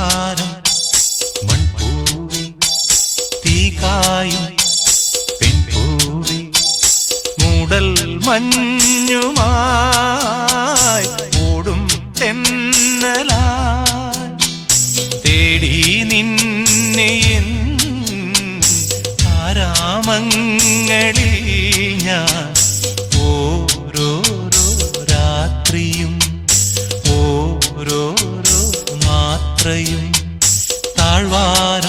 സമ്മാനം മൺപൂവി തീകായും പെൺപൂവി മൂടൽ മഞ്ഞുമായി ഓടും തെന്നലാ തേടി നിന്നെ ആരാമങ്ങളിൽ ഞാൻ മാത്രയും താഴ്വാര